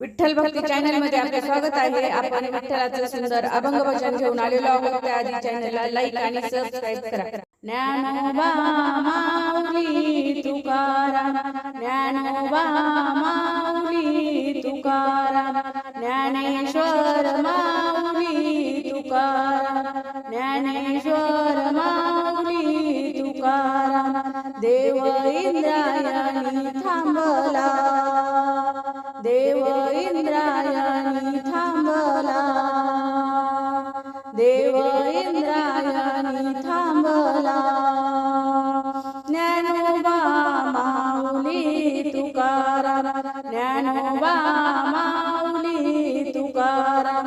विठ्ठल भक्ती चॅनलमध्ये आपले स्वागत आहे. आपण विठ्ठलाचं सुंदर अभंग भजन घेऊन आलेलो आहोत. त्याआधी चॅनलला लाईक आणि सबस्क्राईब करा. ज्ञानोबा माऊली तुकाराम. ज्ञानोबा माऊली तुकाराम. ज्ञानेश्वर माऊली तुकाराम. ज्ञानेश्वर माऊली तुकाराम. देव इंद्रायणी थांबला. देव इंद्रायणी थांबला देव इंद्रायणी थांबला ज्ञानोबा माऊली तुकारा ज्ञानोबा माऊली तुकारा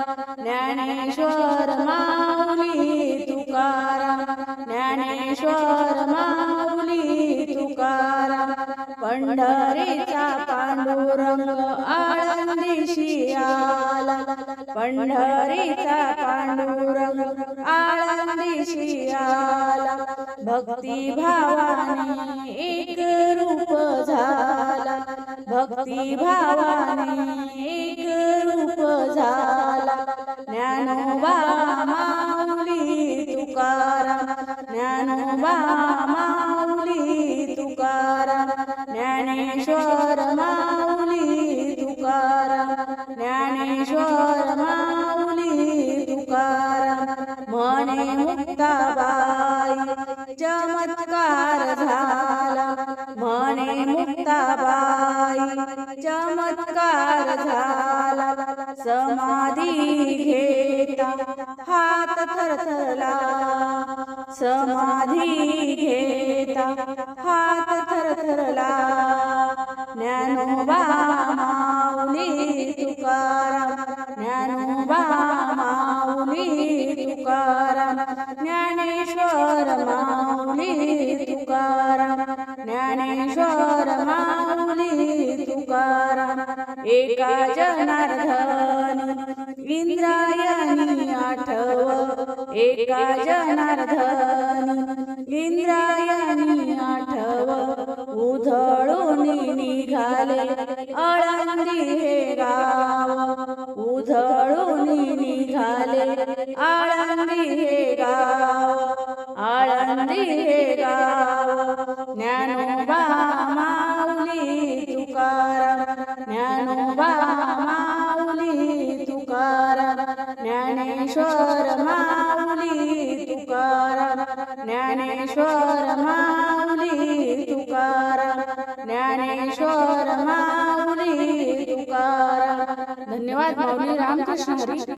ज्ञानेश्वर माऊली तुकारा ज्ञानेश्वर माऊली पंढरीचा पांडुरंग आळंदीशी आला. पंढरीचा पांडुरंग आळंदीशी आला. भक्ती भावाने एक रूप झाला. भक्ती भावाने एक रूप झाला. ज्ञानोबा माऊली तुकारा ज्ञानोबा माऊली तुकारा ज्ञानेश्वर माऊली तुकाराम ज्ञानेश्वर माऊली तुकाराम म्हणे मुक्ताबाई चमत्कार झाला म्हणे मुक्ताबाई चमत्कार झाला समाधी घेता हात थरथरला समाधी घेता हात थरथरला तुकाराम ज्ञानोबा माऊली तुकाराम ज्ञानेश्वर माऊली तुकाराम ज्ञानेश्वर माऊली तुकाराम एका जनार्दन इंद्रायणी आठव. एका जनार्दन इंद्रा आळंदी हे गाव आळंदी हे गाव ज्ञानोबा माऊली तुकाराम ज्ञानोबा माऊली तुकाराम ज्ञानेश्वर माऊली तुकाराम ज्ञानेश्वर माऊली तुकाराम ज्ञानेश्वर माऊली तुकाराम. धन्यवाद माऊली रामकृष्ण हरी.